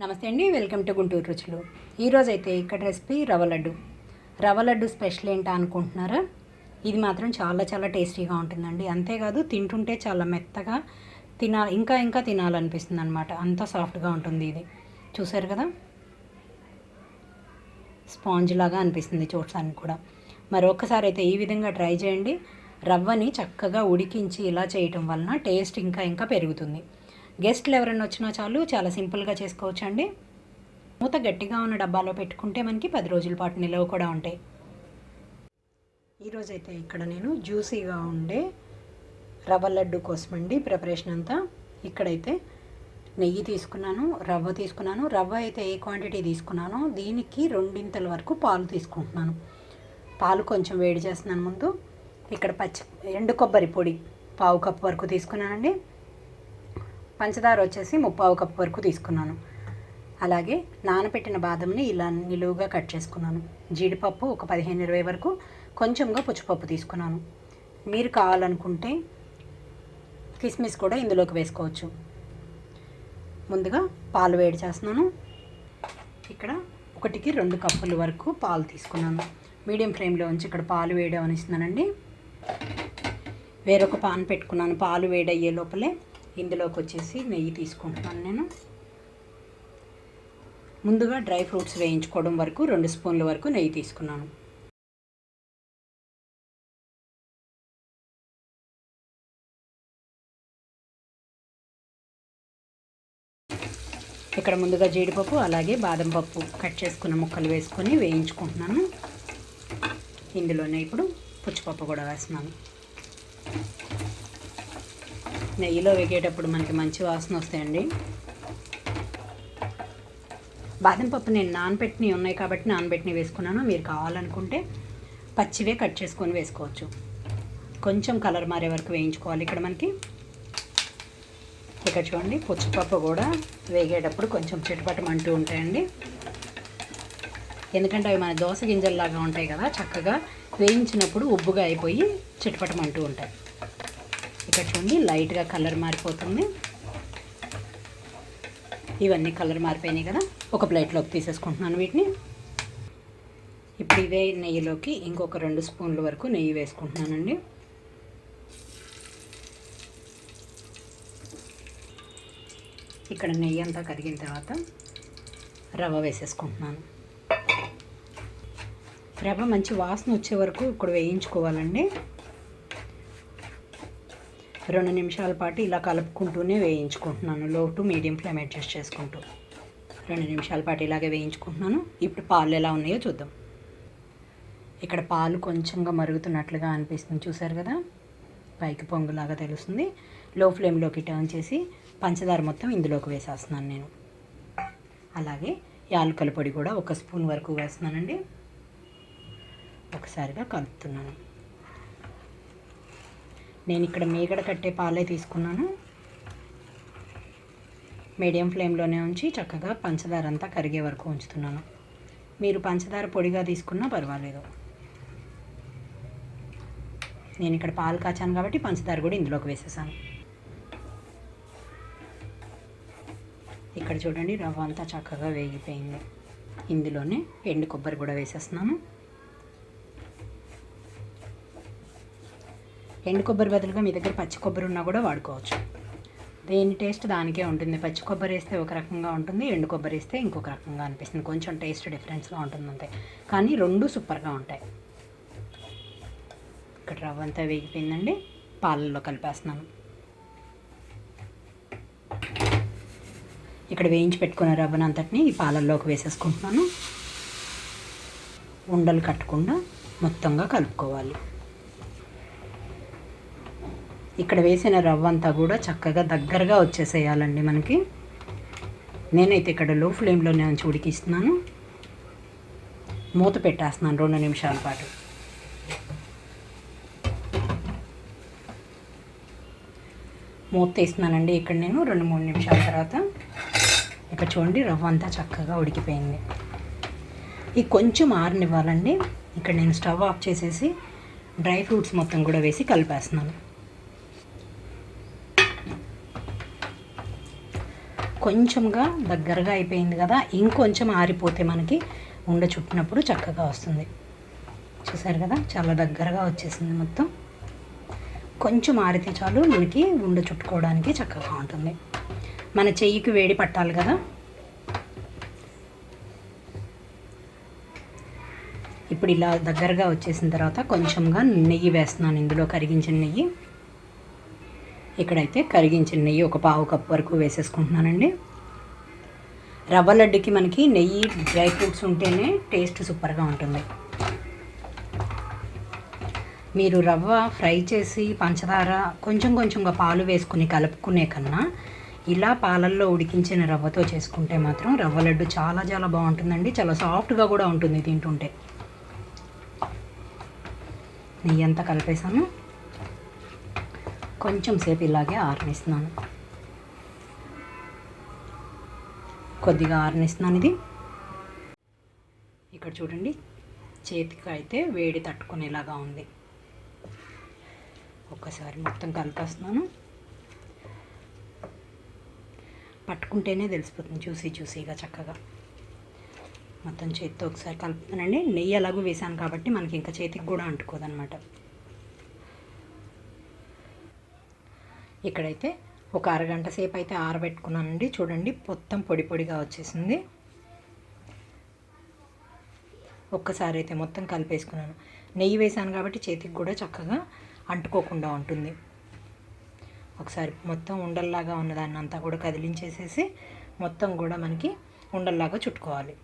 నమస్తే అండి welcome to Guntur రుచులు. ఈరోజు అయితే ఇక్కడ రెసిపీ రవ్వ లడ్డు. రవ్వ లడ్డు స్పెషల్ ఏంటా అనుకుంటున్నారా? ఇది మాత్రం చాలా చాలా టేస్టీగా ఉంటుందండి. అంతేకాదు తింటుంటే చాలా మెత్తగా తినా ఇంకా ఇంకా తినాలనిపిస్తుంది అనమాట అంత సాఫ్ట్గా ఉంటుంది ఇది. చూసారు కదా? స్పాంజ్ లాగా అనిపిస్తుంది చూడటానికి కూడా. మరి ఒక్కసారి అయితే ఈ విధంగా ట్రై చేయండి. రవ్వని చక్కగా ఉడికించి ఇలా చేయటం వలన టేస్ట్ ఇంకా ఇంకా పెరుగుతుంది. గెస్ట్లు ఎవరైనా వచ్చినా చాలు చాలా సింపుల్గా చేసుకోవచ్చండి. మూత గట్టిగా ఉన్న డబ్బాలో పెట్టుకుంటే మనకి పది రోజుల పాటు నిలవ కూడా ఉంటాయి. ఈరోజైతే ఇక్కడ నేను జ్యూసీగా ఉండే రవ్వ లడ్డు కోసమండి ప్రిపరేషన్ అంతా. ఇక్కడైతే నెయ్యి తీసుకున్నాను రవ్వ తీసుకున్నాను. రవ్వ అయితే ఏ క్వాంటిటీ తీసుకున్నానో దీనికి రెండింతల వరకు పాలు తీసుకుంటున్నాను. పాలు కొంచెం వేడి చేస్తున్నాను ముందు. ఇక్కడ పచ్చి ఎండు కొబ్బరి పొడి పావు కప్పు వరకు తీసుకున్నానండి. పంచదార వచ్చేసి ముప్పావు కప్పు వరకు తీసుకున్నాను. అలాగే నానబెట్టిన బాదంని ఇలా నిలువుగా కట్ చేసుకున్నాను. జీడిపప్పు ఒక పదిహేను ఇరవై వరకు కొంచెంగా పుచ్చిపప్పు తీసుకున్నాను. మీరు కావాలనుకుంటే కిస్మిస్ కూడా ఇందులోకి వేసుకోవచ్చు. ముందుగా పాలు వేడి చేస్తున్నాను. ఇక్కడ ఒకటికి రెండు కప్పుల వరకు పాలు తీసుకున్నాను. మీడియం ఫ్లేమ్లో ఉంచి ఇక్కడ పాలు వేడి అవనిస్తున్నానండి. వేరొక పాన్ పెట్టుకున్నాను. పాలు వేడయ్యే లోపలే ఇందులోకి వచ్చేసి నెయ్యి తీసుకుంటున్నాను నేను. ముందుగా డ్రై ఫ్రూట్స్ వేయించుకోవడం వరకు రెండు స్పూన్ల వరకు నెయ్యి తీసుకున్నాను. ఇక్కడ ముందుగా జీడిపప్పు అలాగే బాదం పప్పు కట్ చేసుకున్న ముక్కలు వేసుకొని వేయించుకుంటున్నాను. ఇందులోనే ఇప్పుడు పుచ్చిపప్పు కూడా వేస్తున్నాను. నెయ్యిలో వేగేటప్పుడు మనకి మంచి వాసన వస్తాయండి. బాదం పప్పు నేను నానబెట్టినవి ఉన్నాయి కాబట్టి నానబెట్టినవి వేసుకున్నాను. మీరు కావాలనుకుంటే పచ్చివే కట్ చేసుకొని వేసుకోవచ్చు. కొంచెం కలర్ మారే వరకు వేయించుకోవాలి ఇక్కడ మనకి. ఇక్కడ చూడండి పుచ్చిపప్పు కూడా వేగేటప్పుడు కొంచెం చిటపటమంటూ ఉంటాయండి. ఎందుకంటే అవి మన దోస గింజల్లాగా ఉంటాయి కదా చక్కగా వేయించినప్పుడు ఉబ్బుగా అయిపోయి చిటపటమంటూ ఉంటాయి. ఇక్కడ చూడండి లైట్గా కలర్ మారిపోతుంది. ఇవన్నీ కలర్ మారిపోయినాయి కదా ఒక ప్లేట్లోకి తీసేసుకుంటున్నాను వీటిని. ఇప్పుడు ఇదే నెయ్యిలోకి ఇంకొక రెండు స్పూన్ల వరకు నెయ్యి వేసుకుంటున్నానండి. ఇక్కడ నెయ్యి అంతా కరిగిన తర్వాత రవ్వ వేసేసుకుంటున్నాను. రవ్వ మంచి వాసన వచ్చే వరకు ఇక్కడ వేయించుకోవాలండి. రెండు నిమిషాల పాటు ఇలా కలుపుకుంటూనే వేయించుకుంటున్నాను. లో టు మీడియం ఫ్లేమ్ అడ్జస్ట్ చేసుకుంటూ. రెండు నిమిషాల పాటు ఇలాగే వేయించుకుంటున్నాను. ఇప్పుడు పాలు ఎలా ఉన్నాయో చూద్దాం. ఇక్కడ పాలు కొంచెంగా మరుగుతున్నట్లుగా అనిపిస్తుంది. చూసారు కదా? పైకి పొంగులాగా తెలుస్తుంది. లో ఫ్లేమ్లోకి టర్న్ చేసి పంచదార మొత్తం ఇందులోకి వేసేస్తున్నాను నేను. అలాగే యాలకల పొడి కూడా ఒక స్పూన్ వరకు వేస్తున్నానండి. ఒకసారిగా కలుపుతున్నాను. నేను ఇక్కడ మీగడ కట్టే పాలే తీసుకున్నాను. మీడియం ఫ్లేమ్లోనే ఉంచి చక్కగా పంచదార అంతా కరిగే వరకు ఉంచుతున్నాను. మీరు పంచదార పొడిగా తీసుకున్నా పర్వాలేదు. నేను ఇక్కడ పాలు కాచాను కాబట్టి పంచదార కూడా ఇందులోకి వేసేసాను. ఇక్కడ చూడండి రవ్వ అంతా చక్కగా వేగిపోయింది. ఇందులోనే ఎండు కొబ్బరి కూడా వేసేస్తున్నాను. ఎండు కొబ్బరి బదులుగా మీ దగ్గర పచ్చి కొబ్బరి ఉన్నా కూడా వాడుకోవచ్చు. దేని టేస్ట్ దానికే ఉంటుంది. పచ్చి కొబ్బరి వేస్తే ఒక రకంగా ఉంటుంది ఎండు కొబ్బరి వేస్తే ఇంకొక రకంగా అనిపిస్తుంది. కొంచెం టేస్ట్ డిఫరెన్స్గా ఉంటుంది అంతే. కానీ రెండు సూపర్గా ఉంటాయి. ఇక్కడ రవ్వ అంతా వేగిపోయిందండి. పాలల్లో కలిపేస్తున్నాను. ఇక్కడ వేయించి పెట్టుకున్న రవ్వను అంతటిని ఈ పాలల్లోకి వేసేసుకుంటున్నాను. ఉండలు కట్టకుండా మొత్తంగా కలుపుకోవాలి. ఇక్కడ వేసిన రవ్వ అంతా కూడా చక్కగా దగ్గరగా వచ్చేసేయాలండి మనకి. నేనైతే ఇక్కడ లో ఫ్లేమ్లోనే ఉంచి ఉడికిస్తున్నాను. మూత పెట్టేస్తున్నాను రెండు నిమిషాల పాటు. మూత తీస్తున్నానండి ఇక్కడ నేను రెండు మూడు నిమిషాల తర్వాత. ఇక్కడ చూడండి రవ్వ అంతా చక్కగా ఉడికిపోయింది. ఇది కొంచెం ఆరనివ్వాలండి. ఇక్కడ నేను స్టవ్ ఆఫ్ చేసేసి డ్రై ఫ్రూట్స్ మొత్తం కూడా వేసి కలిపేస్తున్నాను. కొంచెంగా దగ్గరగా అయిపోయింది కదా ఇంకొంచెం ఆరిపోతే మనకి ఉండ చుట్టినప్పుడు చక్కగా వస్తుంది. చూసారు కదా చాలా దగ్గరగా వచ్చేసింది మొత్తం. కొంచెం ఆరితే చాలు మనకి ఉండ చుట్టుకోవడానికి చక్కగా ఉంటుంది. మన చెయ్యికి వేడి పట్టాలి కదా. ఇప్పుడు ఇలా దగ్గరగా వచ్చేసిన తర్వాత కొంచెంగా నెయ్యి వేస్తున్నాను ఇందులో కరిగించిన నెయ్యి. ఇక్కడైతే కరిగించిన నెయ్యి ఒక పావు కప్ వరకు వేసేసుకుంటున్నానండి. రవ్వ లడ్డుకి మనకి నెయ్యి డ్రై ఫ్రూట్స్ ఉంటేనే టేస్ట్ సూపర్గా ఉంటుంది. మీరు రవ్వ ఫ్రై చేసి పంచదార కొంచెం కొంచెంగా పాలు వేసుకుని కలుపుకునే కన్నా ఇలా పాలల్లో ఉడికించిన రవ్వతో చేసుకుంటే మాత్రం రవ్వ లడ్డు చాలా చాలా బాగుంటుందండి. చాలా సాఫ్ట్గా కూడా ఉంటుంది తింటుంటే. నెయ్యి అంతా కలిపేసాను కొంచెం సేపు ఇలాగే ఆరనిస్తున్నాను. కొద్దిగా ఆరనిస్తున్నాను ఇది. ఇక్కడ చూడండి చేతికి అయితే వేడి తట్టుకునేలాగా ఉంది. ఒక్కసారి మొత్తం కలిపేస్తున్నాను. పట్టుకుంటేనే తెలిసిపోతుంది చూసి చూసిగా చక్కగా. మొత్తం చేతితో ఒకసారి కలుపుతానండి. నెయ్యి ఎలాగో వేసాను కాబట్టి మనకి ఇంకా చేతికి కూడా అంటుకోదనమాట. ఇక్కడైతే ఒక అరగంట సేపు అయితే ఆరబెట్టుకున్నానండి. చూడండి మొత్తం పొడి పొడిగా వచ్చేసింది. ఒక్కసారి అయితే మొత్తం కలిపేసుకున్నాను. నెయ్యి వేసాను కాబట్టి చేతికి కూడా చక్కగా అంటుకోకుండా ఉంటుంది. ఒకసారి మొత్తం ఉండల్లాగా ఉన్నదాన్ని అంతా కూడా కదిలించేసేసి మొత్తం కూడా మనకి ఉండల్లాగా చుట్టుకోవాలి.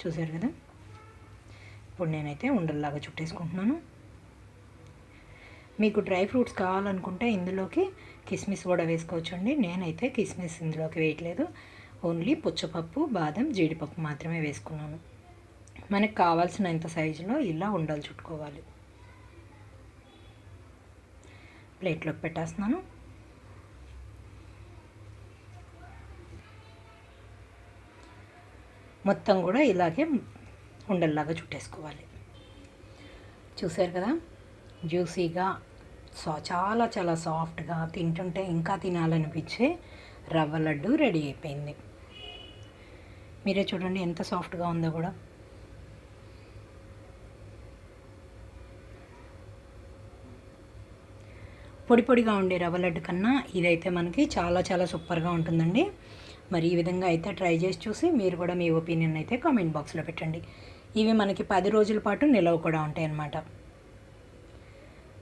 చూసారు కదా? ఇప్పుడు నేనైతే ఉండల్లాగా చుట్టేసుకుంటున్నాను. మీకు డ్రై ఫ్రూట్స్ కావాలనుకుంటే ఇందులోకి కిస్మిస్ కూడా వేసుకోవచ్చండి. నేనైతే కిస్మిస్ ఇందులోకి వేయట్లేదు. ఓన్లీ పుచ్చపప్పు బాదం జీడిపప్పు మాత్రమే వేసుకున్నాను. మనకు కావాల్సినంత సైజులో ఇలా ఉండలు చుట్టుకోవాలి. ప్లేట్లోకి పెట్టేస్తున్నాను. మొత్తం కూడా ఇలాగే ఉండల్లాగా చుట్టేసుకోవాలి. చూసారు కదా? జ్యూసీగా సో చాలా చాలా సాఫ్ట్గా తింటుంటే ఇంకా తినాలనిపించే రవ్వ లడ్డు రెడీ అయిపోయింది. మీరే చూడండి ఎంత సాఫ్ట్గా ఉందో కూడా. పొడి పొడిగా ఉండే రవ్వ లడ్డు కన్నా ఇదైతే మనకి చాలా చాలా సూపర్గా ఉంటుందండి. మరి ఈ విధంగా అయితే ట్రై చేసి చూసి మీరు కూడా మీ ఒపీనియన్ అయితే కామెంట్ బాక్స్లో పెట్టండి. ఇవి మనకి పది రోజుల పాటు నిలవ కూడా ఉంటాయి అన్నమాట